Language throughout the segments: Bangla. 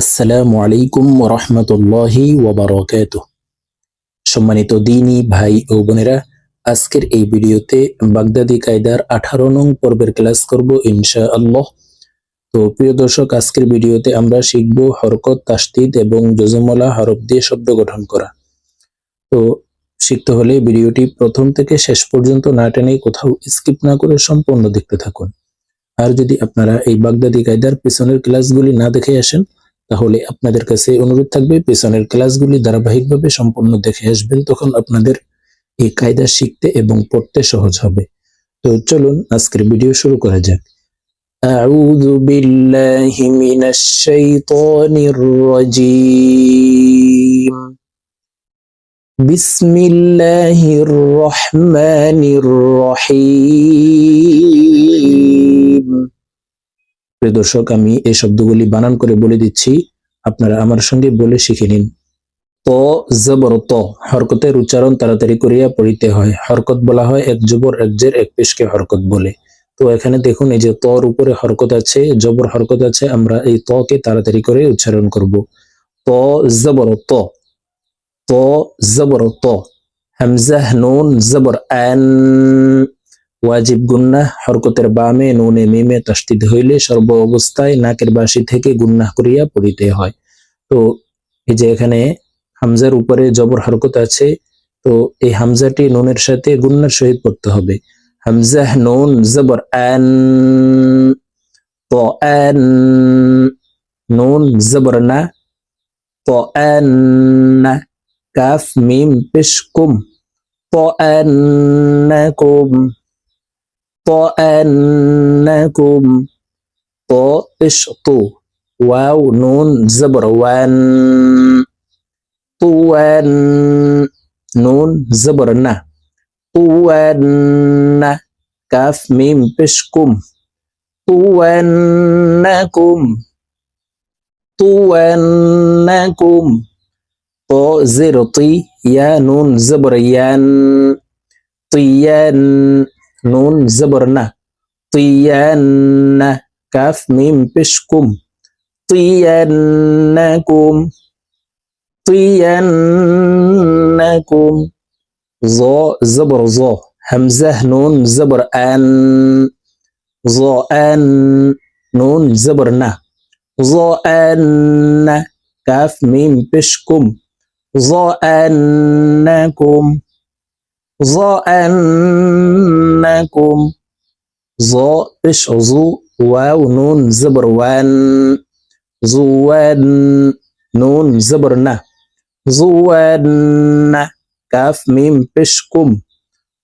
আসসালামু আলাইকুম রহমতুল্লাহি ওবরাকাত সম্মানিত দিনী ভাই ও বোনেরা, আজকের এই ভিডিওতে বাগদাদি কায়দার আঠারো নং পর্বের ক্লাস করব ইনশা আল্লাহ তো প্রিয় দর্শক, আজকের ভিডিওতে আমরা শিখব হরকত, তাসদিদ এবং জজমলা হরফ দিয়ে শব্দ গঠন করা। তো শিখতে হলে ভিডিওটি প্রথম থেকে শেষ পর্যন্ত না টেনে কোথাও স্কিপ না করে সম্পূর্ণ দেখতে থাকুন। আর যদি আপনারা এই বাগদাদি কায়দার পিছনের ক্লাসগুলি না দেখে আসেন তাহলে আপনাদের কাছে অনুরোধ থাকবে পেছনের ক্লাসগুলি ধারাবাহিকভাবে সম্পূর্ণ দেখে আসবেন তখন আপনাদের এই কায়দা শিখতে এবং পড়তে সহজ হবে তো চলুন আজকের ভিডিও শুরু করা যাক أعوذ بالله من الشيطان الرجيم بسم الله الرحمن الرحيم প্রিয় দর্শক, আমি এই শব্দগুলি বানান করে বলে দিচ্ছি। আপনারা আমার সঙ্গে বলে শিখে নিন। ত, জবর, ত। হরকতের উচ্চারণ তাড়াতাড়ি করিয়া পড়িতে হয়। হরকত বলা হয় এক জবর, এক জের, এক পেশকে হরকত বলে। তো এখানে দেখুন, এই যে তর উপরে হরকত আছে, জবর হরকত আছে, আমরা এই ত কে তাড়াতাড়ি করে উচ্চারণ করব। ত, জবর ত জবর, ত। হামজাহ, নুন, জবর, আন। ওয়াজিব গুন্নাহ, হরকতের বামে নুনে মিমে তাসদিদ হইলে সর্ব অবস্থায় নাকের বাসি থেকে গুন্নাহ করিয়া পড়িতে হয়। তো এই যে এখানে হামজার উপরে জবর হরকত আছে, তো এই হামজাটি নুনের সাথে গুন্নার সহিত পড়তে হবে। হামজাহ নুন, জবর আন আন নুন, জবর না আন কাফ, মিম, পেশ কুম। to'annakum to ishtu waw nun zabr wan tuan nun zabr na tuan na kaf mim pishkum tuannakum tuannakum to zero ti ya nun zabr yan tiyan نون زبرنا. طيانا كاف ميم بشكم. طيانكم. طيانكم. ظا زبر ظا. همزة نون زبر أن. ظا أن. نون زبرنا. ظا أن. كاف ميم بشكم. ظا أنكم. ظا أن. أنكم ظا إش ظو واو نون زبر وان زوان نون زبر ن زوان كاف ميم بشكم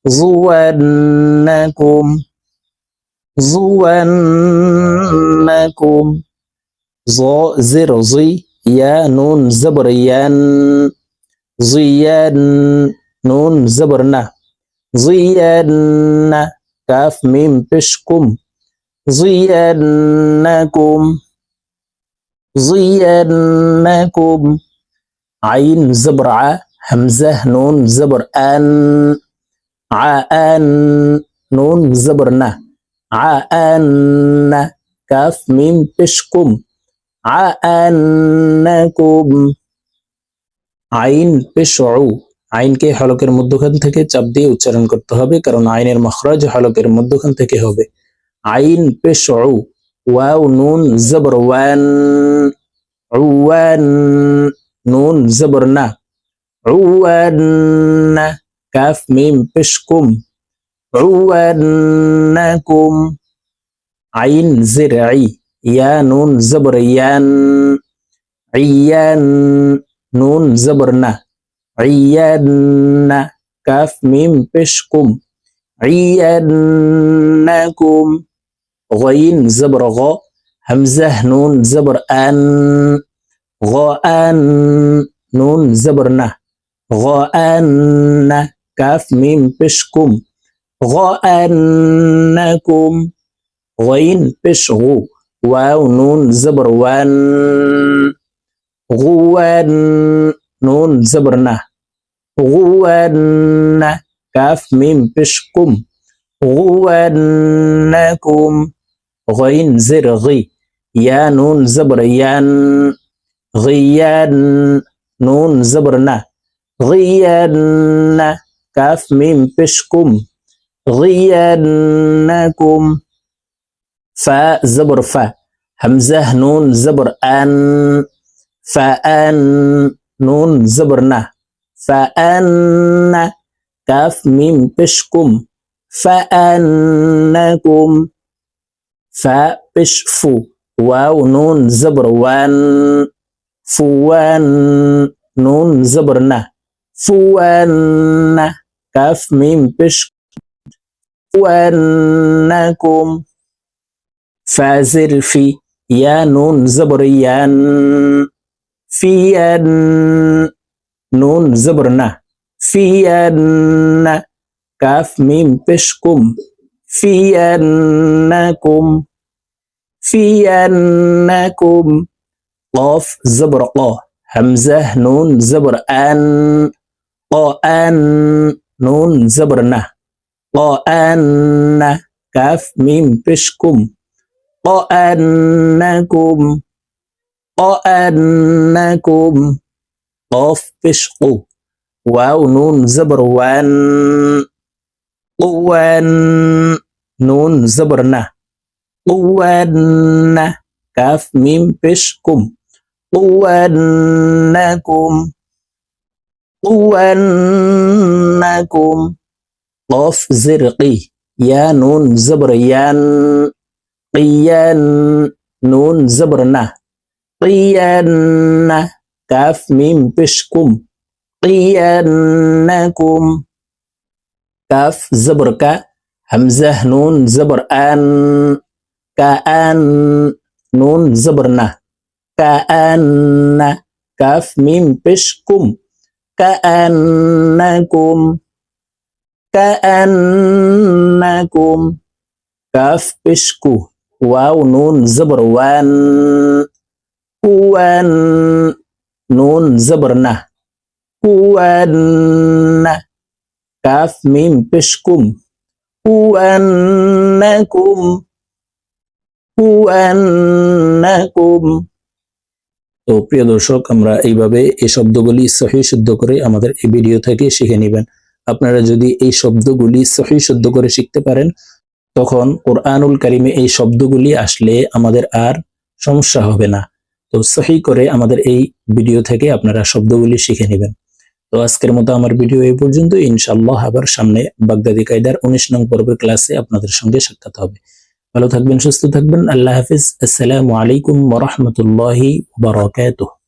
زوانكم زوانكم ظا زر زي يا نون زبر يان زيان نون زبرنا زينا كاف ميم بشكم زينكم زينكم. عين زبر ع همزة نون زبر أن عان نون زبر ن. عان كاف ميم بشكم عانكم عين بشعو আইনকে হলকের মধ্যখান থেকে চাপ দিয়ে উচ্চারণ করতে হবে, কারণ আইনের মখরাজ হলকের মধ্যখান থেকে হবে। আইন পেশ ওয়াও, নুন, জবর, ওয়ান ওয়ান নুন, জবর, না। ওয়ান কাফ, মিম, পেশকুম। ওয়ান্নাকুম আইন জিরআই, ইয়া, নুন, জবর, ইয়ান। নুন, জবর, না। عيادنا كاف ميم بشكم عيادناكم غين زبر غا همزة نون زبر أن غاء نون زبرنا غاء كاف ميم بشكم غاءنكم غين بشغو واو نون زبر وان غوان نون زبرنا غوانا كاف ميم بشكم غوانكم غين زرغي يا نون زبر يان غيان نون زبرنا غيان كاف ميم بشكم غيانكم فاء زبر فا همزة نون زبر أن فأن نون زبرنا. فأن كاف ميم بشكم فأنكم فا بشفو واو نون زبر وان فوان نون زبرنا فوان كاف ميم بش فوانكم فازر في يا نون زبر يان فيان نون زبرنا. فيان كاف ميم بشكم. فينكم. فينكم. قاف زبر قا. همزة نون زبر أن. قان نون زبر نه قان كاف ميم بشكم. قانكم قانكم قاف بشقو واو نون زبر وان قوان نون زبر نه قوان كاف ميم بشكم قوانكم قوانكم قاف زرقي يا نون زبر يان قيان نون زبرنا قيان কাফ মিম পেশ কুম কিয়ান্নাকুম কাফ জবর কা হামজা নুন জবর আন কাআন নুন জবর না কাআন্না কাফ মিম পেশ কুম কাআন্নাকুম কাআন্নাকুম কাফ পেশ কু ওয়াও নুন জবর ওয়ান ওয়ান নুন জবর না কুয়ান্না কাফ মিম পেশকুম কুয়ান্নাকুম তো প্রিয় দর্শক, আমরা এইভাবে এই শব্দগুলি সহি শুদ্ধ করে আমাদের এই ভিডিও থেকে শিখে নেবেন। আপনারা যদি এই শব্দগুলি সহি শুদ্ধ করে শিখতে পারেন, তখন কোরআনুল কারিমে এই শব্দগুলি আসলে আমাদের আর সমস্যা হবে না। তো সহি করে আমাদের এই ভিডিও থেকে আপনারা শব্দগুলি শিখে নেবেন। তো আজকের মতো আমার ভিডিও এই পর্যন্ত। ইনশাল্লাহ আবার সামনে বাগদাদি কায়দার উনিশ নং পর্বের ক্লাসে আপনাদের সঙ্গে সাক্ষাৎ হবে। ভালো থাকবেন, সুস্থ থাকবেন। আল্লাহ হাফিজ। আসসালামু আলাইকুম ওরহমতুল্লাহি বারাকাতুহ।